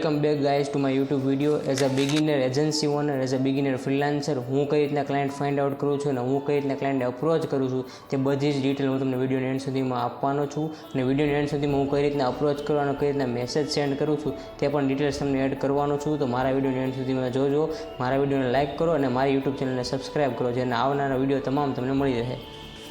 Welcome back guys to my YouTube video as a beginner agency owner as a beginner freelancer હું કઈ રીતના client find out કરું છું અને હું કઈ રીતના ક્લાયન્ટને અપ્રોચ કરું છું, તે બધી જ ડિટેલ હું તમને વિડીયોની એન્ડ સુધીમાં આપવાનો છું. અને વિડીયોની એન્ડ સુધીમાં હું કઈ રીતના અપ્રોચ કરવાનો કઈ રીતના મેસેજ સેન્ડ કરું છું, તે પણ ડિટેલ્સ તમને એડ કરવાનો છું. તો મારા વિડીયોની એન્ડ સુધીમાં જોજો. મારા વિડીયોને લાઇક કરો અને મારી યુટ્યુબ ચેનલને સબસ્ક્રાઇબ કરો, જેને આવનારા વીડિયો તમામ તમને મળી રહે.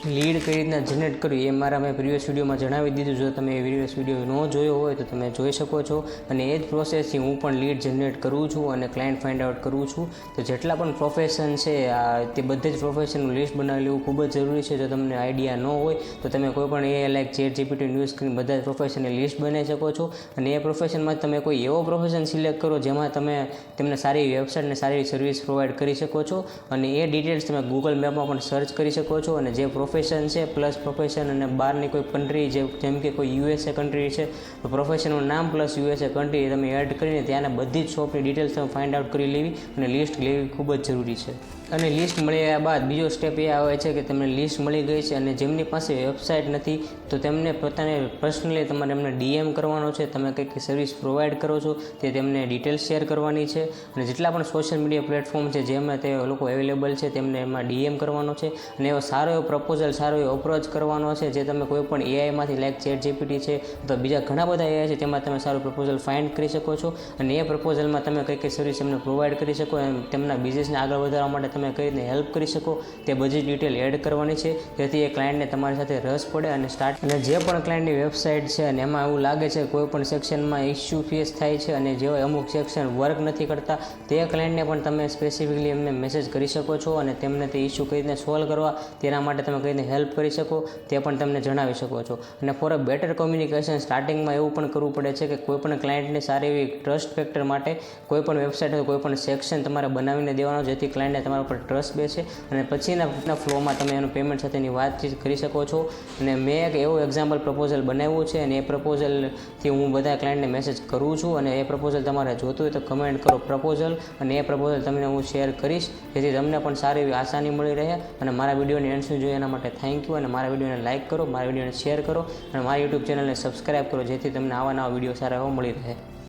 લીડ કઈ રીતના જનરેટ કરવી એ મારા મેં પ્રીવિયસ વિડીયોમાં જણાવી દીધું. જો તમે એ પ્રીવિયસ વીડિયો ન જોયો હોય તો તમે જોઈ શકો છો. અને એ જ પ્રોસેસથી હું પણ લીડ જનરેટ કરું છું અને ક્લાયન્ટ ફાઇન્ડ આઉટ કરું છું. તો જેટલા પણ પ્રોફેશન છે, આ તે બધે જ પ્રોફેશનનું લિસ્ટ બનાવી લેવું ખૂબ જ જરૂરી છે. જો તમને આઈડિયા ન હોય, તો તમે કોઈ પણ એ લાઈક ચેટ જીપીટી યુઝ કરીને બધા જ પ્રોફેશનની લિસ્ટ બનાવી શકો છો. અને એ પ્રોફેશનમાં તમે કોઈ એવો પ્રોફેશન સિલેક્ટ કરો, જેમાં તમે તેમને સારી વેબસાઇટ અને સારી સર્વિસ પ્રોવાઈડ કરી શકો છો. અને એ ડિટેલ્સ તમે ગૂગલ મેપમાં પણ સર્ચ કરી શકો છો. અને જે પ્રોફેશન છે પ્લસ પ્રોફેશન અને બહારની કોઈ કન્ટ્રી જે, જેમ કે કોઈ યુએસએ કન્ટ્રી છે, તો પ્રોફેશનનું નામ પ્લસ યુએસએ કન્ટ્રી તમે એડ કરીને ત્યાંના બધી જ શોપની ડિટેલ્સ તમે ફાઇન્ડ આઉટ કરી લેવી અને લિસ્ટ લેવી ખૂબ જ જરૂરી છે. અને લિસ્ટ મળી ગયા બાદ બીજો સ્ટેપ એ આવે છે કે તમને લિસ્ટ મળી ગઈ છે અને જેમની પાસે વેબસાઇટ નથી, તો તેમને પોતાને પર્સનલી તમારે એમને ડીએમ કરવાનો છે, તમે કંઈક સર્વિસ પ્રોવાઈડ કરો છો, તે તેમને ડિટેલ્સ શેર કરવાની છે. અને જેટલા પણ સોશિયલ મીડિયા પ્લેટફોર્મ છે, જેમાં તે લોકો અવેલેબલ છે, તેમને એમાં ડીએમ કરવાનો છે. અને એવો સારો એવો પ્રપોઝલ સારો એવો અપ્રોચ કરવાનો છે, જે તમે કોઈ પણ એઆઈમાંથી લાઈક ચેટ જીપીટી છે, તો બીજા ઘણા બધા એઆઈ છે, તેમાં તમે સારું પ્રપોઝલ ફાઇન્ડ કરી શકો છો. અને એ પ્રપોઝલમાં તમે કઈ કઈ સર્વિસ એમને પ્રોવાઈડ કરી શકો, એમ તેમના બિઝનેસને આગળ વધારવા માટે તમે કઈ રીતે હેલ્પ કરી શકો, તે બધી ડિટેલ એડ કરવાની છે. જેથી એ ક્લાયન્ટને તમારી સાથે રસ પડે અને સ્ટાર્ટ અને જે પણ ક્લાયન્ટની વેબસાઇટ છે અને એમાં એવું લાગે છે કોઈ પણ સેક્શનમાં ઇસ્યુ ફેસ થાય છે અને જેવા અમુક સેક્શન વર્ક નથી કરતા, તે ક્લાયન્ટને પણ તમે સ્પેસિફિકલી એમને મેસેજ કરી શકો છો અને તેમને તે ઇસ્યુ કઈ રીતે સોલ્વ કરવા, તેના માટે તમે કઈ હેલ્પ કરી શકો, તે પણ તમને જણાવી શકો છો. અને ફોર અ બેટર કોમ્યુનિકેશન સ્ટાર્ટિંગમાં એવું પણ કરવું પડે છે કે કોઈપણ ક્લાયન્ટને સારી એવી ટ્રસ્ટ ફેક્ટર માટે કોઈ પણ વેબસાઇટ હોય કોઈપણ સેક્શન તમારે બનાવીને દેવાનો, જેથી ક્લાયન્ટને તમારા પર ટ્રસ્ટ બેસે. અને પછીના ફ્લોમાં તમે એનું પેમેન્ટ સાથેની વાતચીત કરી શકો છો. અને મેં એક એવો એક્ઝામ્પલ પ્રપોઝલ બનાવ્યું છે અને એ પ્રપોઝલથી હું બધા ક્લાયન્ટને મેસેજ કરું છું. અને એ પ્રપોઝલ તમારે જોતું હોય તો કમેન્ટ કરો પ્રપોઝલ અને એ પ્રપોઝલ તમને હું શેર કરીશ, જેથી તમને પણ સારી એવી આસાની મળી રહે. અને મારા વિડીયોની એન્ડ સુધી જોઈએ એના માટે થેન્ક યુ અને મારા વિડીયોને લાઇક કરો, મારા વિડીયોને શેર કરો અને મારા યુટ્યુબ ચેનલને સબસ્ક્રાઈબ કરો, જેથી તમને આવા નવા વીડિયો સારા એવા મળી રહે.